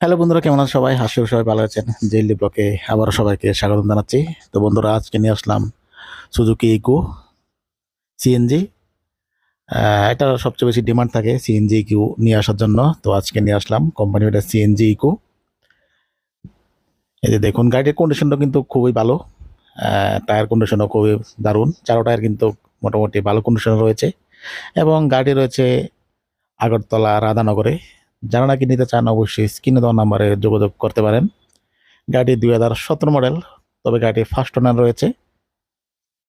Hello বন্ধুরা, কেমন আছেন সবাই? হাসি সবাই ভালো আছেন। জেলি ব্লকে আবারও সবাইকে স্বাগত জানাচ্ছি। তো বন্ধুরা, আজকে নিয়ে আসলাম সুজুকি ইকো সিএনজি এটা সবচেয়ে বেশি ডিমান্ড থাকে সিএনজি ইকো নিয়ে আসার জন্য। তো আজকে নিয়ে আসলাম কোম্পানি এটা সিএনজি ইকো এই যে দেখুন গাড়ির কন্ডিশনটা কিন্তু খুবই ভালো। টায়ার কন্ডিশনও খুবই দারুণ। চারো টায়ার কিন্তু মোটামুটি ভালো কন্ডিশনে রয়েছে। এবং গাড়ি রয়েছে আগরতলা রাধানগরে। যারা নাকি নিতে চান অবশ্যই স্ক্রিনে দেওয়া নাম্বারে যোগাযোগ করতে পারেন। গাড়ি দুই হাজার সতেরো মডেল, তবে গাড়ি ফার্স্ট ওনার রয়েছে।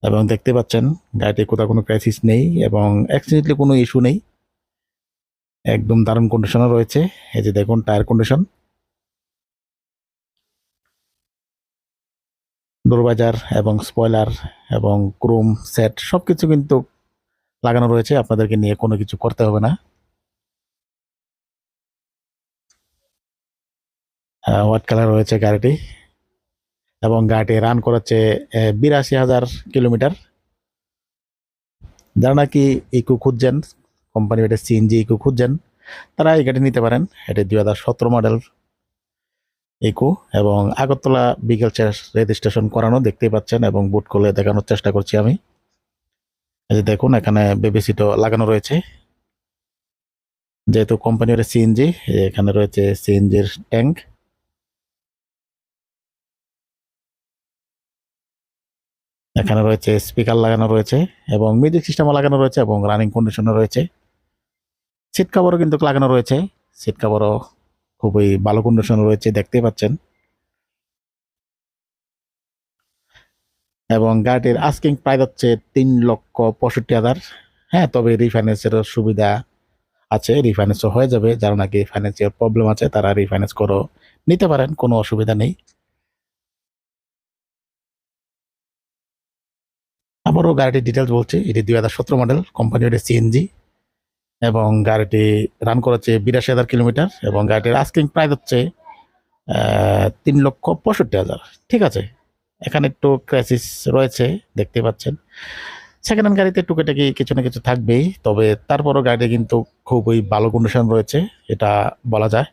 এবং দেখতে পাচ্ছেন, গাড়িতে কোথাও কোনো ক্রাইসিস নেই এবং অ্যাক্সিডেন্টলি কোনো ইস্যু নেই। একদম দারুণ কন্ডিশনে রয়েছে। এই যে দেখুন টায়ার কন্ডিশন দোরবাজার এবং স্পয়লার এবং ক্রোম সেট সব কিছু কিন্তু লাগানো রয়েছে। আপনাদেরকে নিয়ে কোনো কিছু করতে হবে না। হোয়াইট কালার রয়েছে গাড়িটি এবং গাড়িটি রান করেছে বিরাশি হাজার কিলোমিটার। যারা নাকি ইকো খুঁজছেন কোম্পানি এটা সিএনজি ইকো খুঁজছেন, তারা এই গাড়ি নিতে পারেন। এটি দুই হাজার সতেরো মডেল ইকো এবং আগরতলা বিকেল রেজিস্ট্রেশন করানো দেখতেই পাচ্ছেন এবং বুট করলে দেখানোর চেষ্টা করছি আমি। যে দেখুন, এখানে বেবি সিটও লাগানো রয়েছে। যেহেতু কোম্পানির সিএনজি এখানে রয়েছে সিএনজির ট্যাঙ্ক এখানে রয়েছে স্পিকার লাগানো রয়েছে এবং মিউজিক সিস্টেমও লাগানো রয়েছে এবং রানিং কন্ডিশনও রয়েছে। সিট কাভারও কিন্তু লাগানো রয়েছে। সিট কাভারও খুবই ভালো কন্ডিশনে রয়েছে দেখতেই পাচ্ছেন। এবং গাড়িটির আস্কিং প্রাইস হচ্ছে তিন লক্ষ পঁয়ষট্টি হাজার। হ্যাঁ তবে রিফাইন্যান্সের সুবিধা আছে রিফাইন্যান্সও হয়ে যাবে। যারা নাকি ফাইন্যান্সিয়াল প্রবলেম আছে, তারা রিফাইন্যান্স করো নিতে পারেন, কোনো অসুবিধা নেই। আবারও গাড়িটির ডিটেলস বলছি। এটি দুই হাজার সতেরো মডেল কোম্পানি এটি সিএনজি এবং গাড়িটি রান করেছে বিরাশি হাজার কিলোমিটার এবং গাড়িটির আস্কিং প্রাইস হচ্ছে তিন লক্ষ পঁয়ষট্টি হাজার। ঠিক আছে? এখানে একটু ক্রাইসিস রয়েছে, দেখতে পাচ্ছেন। সেকেন্ড হ্যান্ড গাড়িতে টুকিটাকি কিছু না কিছু থাকবেই, তবে তারপরও গাড়িটি কিন্তু খুবই ভালো কন্ডিশন রয়েছে, এটা বলা যায়।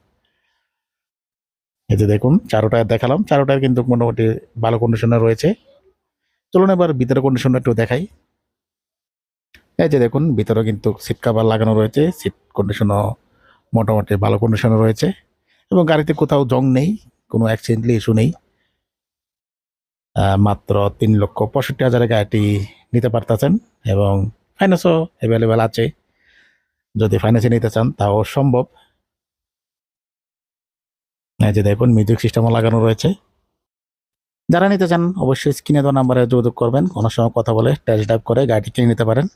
এই যে দেখুন, চারোটায় দেখালাম, চারোটায় কিন্তু মোটামুটি ভালো কন্ডিশনে রয়েছে। চলুন এবার ভিতরে কন্ডিশনটা একটু দেখাই। এই যে দেখুন, ভিতরে কিন্তু সিট কাভার লাগানো রয়েছে সিট কন্ডিশনও মোটামুটি ভালো কন্ডিশনে রয়েছে এবং গাড়িতে কোথাও জং নেই, কোনো অ্যাক্সিডেন্টলি ইস্যু নেই। মাত্র তিন লক্ষ পঁয়ষট্টি হাজারে গাড়িটি নিতে পারতেছেন এবং ফাইন্যান্সও অ্যাভেলেবেল আছে। যদি ফাইন্যান্সে নিতে চান, তাও সম্ভব। যে দেখুন মিউজিক সিস্টেমও লাগানো রয়েছে। যারা নিতে চান, অবশ্যই স্ক্রিনে দেওয়া নাম্বারে যোগাযোগ করবেন। কোনো সময় কথা বলে টেস্ট ড্রাইভ করে গাড়ি কিনে নিতে পারেন।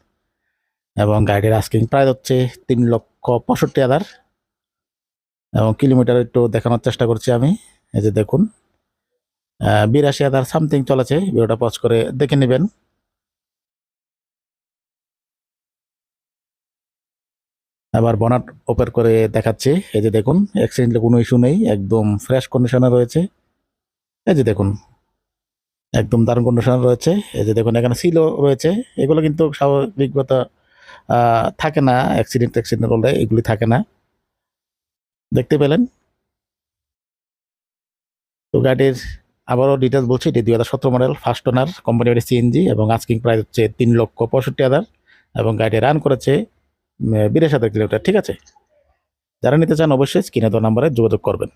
এবং গাড়ির আস্কিং প্রাইস হচ্ছে তিন লক্ষ পঁয়ষট্টি হাজার। এবং কিলোমিটার একটু দেখানোর চেষ্টা করছি আমি। এই যে দেখুন বিরাশি হাজার সামথিং চলেছে। ভিডিওটা পজ করে দেখে নেবেন। আবার বনাট ওপেন করে দেখাচ্ছি। এই যে দেখুন অ্যাক্সিডেন্টের কোনো ইস্যু নেই, একদম ফ্রেশ কন্ডিশনে রয়েছে। এই যে দেখুন একদম দারুণ কন্ডিশন রয়েছে। এই যে দেখুন, এখানে সিলও রয়েছে। এগুলো কিন্তু স্বাভাবিকতা থাকে না। অ্যাক্সিডেন্ট অ্যাক্সিডেন্ট হলে এগুলি থাকে না। দেখতে পেলেন? তো গাড়ির আবারও ডিটেলস বলছি, এটি দুই হাজার সতেরো মডেল ফার্স্ট ওনার কোম্পানি কোম্পানির সিএনজি এবং আস্কিং প্রাইস হচ্ছে তিন লক্ষ পঁয়ষট্টি হাজার এবং গাড়িটি রান করেছে বিরাশ হাজার কিলোমিটার, ঠিক আছে? যারা নিতে চান অবশ্যই স্ক্রিনে দেওয়া নাম্বারে যোগাযোগ করবেন।